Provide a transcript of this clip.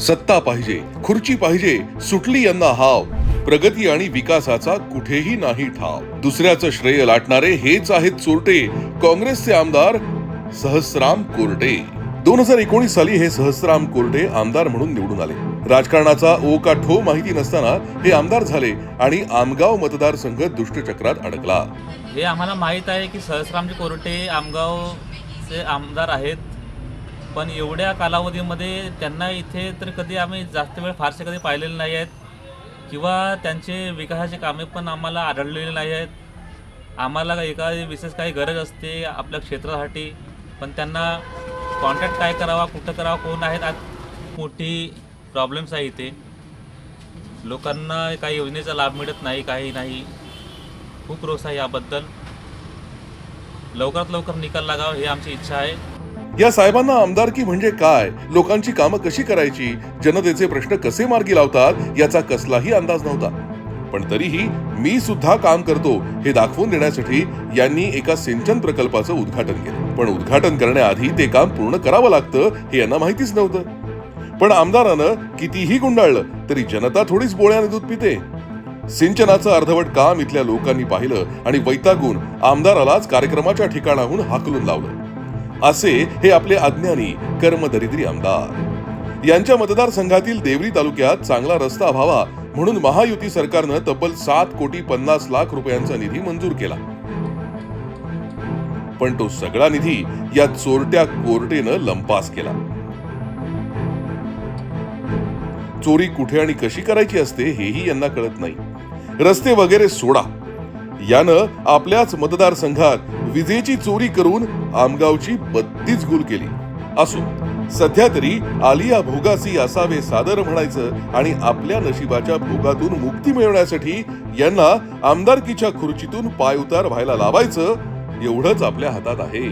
सत्ता पाहिजे खुर्ची पाहिजे सुटली यांना हाव. प्रगती आणि विकासाचा कुठेही नाही ठाव. दुसऱ्याचं श्रेय लाटणारे हेच आहेत चोरटे. काँग्रेसचे आमदार सहस्राम कोरटे दोन हजार एकोणीस साली हे सहस्राम कोरटे आमदार म्हणून निवडून आले. राजकारणाचा ओ का ठो माहिती नसताना हे आमदार झाले आणि आमगाव मतदारसंघ दुष्टचक्रात अडकला. हे आम्हाला माहीत आहे की सहस्रामजी कोरटे आमगावचे आमदार आहेत. पण एवढ्या कालावधीमध्ये त्यांना इथे तर कधी आम्ही जास्त वेळ फारसे कधी पाहिलेले नाही आहेत. किंवा त्यांचे विकासाचे कामे पण आम्हाला आढळलेले नाही आहेत. आम्हाला एखादी विशेष काही गरज असते आपल्या क्षेत्रासाठी. पण त्यांना कॉन्टॅक्ट काय करावा कुठं करावा कोण आहेत आज मोठी प्रॉब्लेम्स आहे इथे. लोकांना काही योजनेचा लाभ मिळत नाही काही नाही. खूप रोष आहे याबद्दल. लवकरात लवकर निकाल लागावा ही आमची इच्छा आहे. या साहेबांना आमदारकी म्हणजे काय? लोकांची कामं कशी करायची? जनतेचे प्रश्न कसे मार्गी लावतात? याचा कसलाही अंदाज नव्हता. पण तरीही मी सुद्धा काम करतो हे दाखवून देण्यासाठी यांनी एका सिंचन प्रकल्पाचं उद्घाटन केलं. पण उद्घाटन करण्याआधी ते काम पूर्ण करावं लागतं हे यांना माहितीच नव्हतं. पण आमदारानं कितीही गुंडाळलं तरी जनता थोडीच बोळ्याने दूध पिते. सिंचनाचं अर्धवट काम इथल्या लोकांनी पाहिलं आणि वैतागून आमदारालाच कार्यक्रमाच्या ठिकाणाहून हाकलून लावलं. असे हे आपले अज्ञानी कर्मदरिद्री आमदार. यांच्या मतदारसंघातील देवरी तालुक्यात चांगला रस्ता व्हावा म्हणून महायुती सरकारनं तब्बल सात कोटी पन्नास लाख रुपयांचा निधी मंजूर केला. पण तो सगळा निधी या चोरट्या कोर्टेनं लंपास केला. चोरी कुठे आणि कशी करायची असते हेही यांना कळत नाही. रस्ते वगैरे सोडा. यानं आपल्याच मतदारसंघात विजेची चोरी करून आमगावची बत्तीच गुल केली. असो सध्या तरी आलिया भोगासी असावे सादर म्हणायचं आणि आपल्या नशिबाच्या भोगातून मुक्ती मिळवण्यासाठी यांना आमदारकीच्या खुर्चीतून पाय उतार व्हायला लावायचं एवढंच आपल्या हातात आहे.